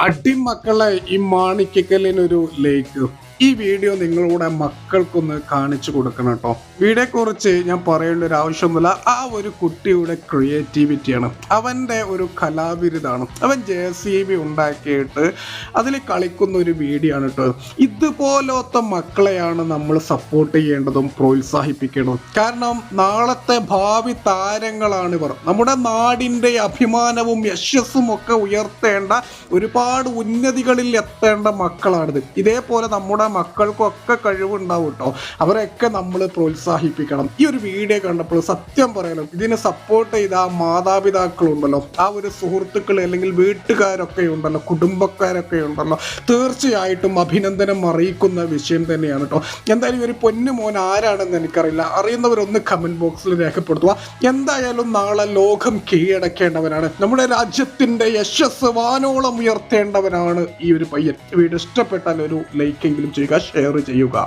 അടിമക്കളെ ഈ മാണിക്കക്കല്ലിനൊരു ലേക്ക് ഈ വീഡിയോ നിങ്ങളുടെ മക്കൾക്കൊന്ന് കാണിച്ചു കൊടുക്കണം കേട്ടോ. വീഡിയോ കുറിച്ച് ഞാൻ പറയേണ്ട ഒരു ആവശ്യമൊന്നുമില്ല. ആ ഒരു കുട്ടിയുടെ ക്രിയേറ്റിവിറ്റിയാണ്. അവന്റെ ഒരു കലാവിരുതാണ്. അവൻ ജെ സി ബി ഉണ്ടാക്കിയിട്ട് അതിൽ കളിക്കുന്ന ഒരു വീഡിയോ ആണ് കേട്ടോ. ഇതുപോലത്തെ മക്കളെയാണ് നമ്മൾ സപ്പോർട്ട് ചെയ്യേണ്ടതും പ്രോത്സാഹിപ്പിക്കേണ്ടതും. കാരണം നാളത്തെ ഭാവി താരങ്ങളാണ് ഇവർ. നമ്മുടെ നാടിന്റെ അഭിമാനവും യശസ്സും ഒക്കെ ഉയർത്തേണ്ട ഒരുപാട് ഉന്നതികളിൽ എത്തേണ്ട മക്കളാണിത്. ഇതേപോലെ നമ്മുടെ മക്കൾക്കൊക്കെ കഴിവുണ്ടാവും കേട്ടോ അവരെയൊക്കെ നമ്മൾ പ്രോത്സാഹിപ്പിക്കണം. ഈ ഒരു വീഡിയോ കണ്ടപ്പോൾ സത്യം പറയണം. ഇതിനെ സപ്പോർട്ട് ചെയ്ത ആ മാതാപിതാക്കളുണ്ടല്ലോ. ആ ഒരു സുഹൃത്തുക്കൾ അല്ലെങ്കിൽ വീട്ടുകാരൊക്കെ ഉണ്ടല്ലോ. കുടുംബക്കാരൊക്കെ ഉണ്ടല്ലോ തീർച്ചയായിട്ടും അഭിനന്ദനം അറിയിക്കുന്ന വിഷയം തന്നെയാണ് കേട്ടോ എന്തായാലും ഒരു പൊന്നു മോൻ ആരാണെന്ന് എനിക്കറിയില്ല. അറിയുന്നവരൊന്ന് കമന്റ് ബോക്സിൽ രേഖപ്പെടുത്തുക. എന്തായാലും നാളെ ലോകം കീഴടക്കേണ്ടവനാണ് നമ്മുടെ രാജ്യത്തിന്റെ യശസ് വാനോളം ഉയർത്തേണ്ടവനാണ് ഈ ഒരു പയ്യൻ. വീട് ഇഷ്ടപ്പെട്ടാൽ ഒരു ലൈക്കെങ്കിലും antiga Sherrod e o Gal.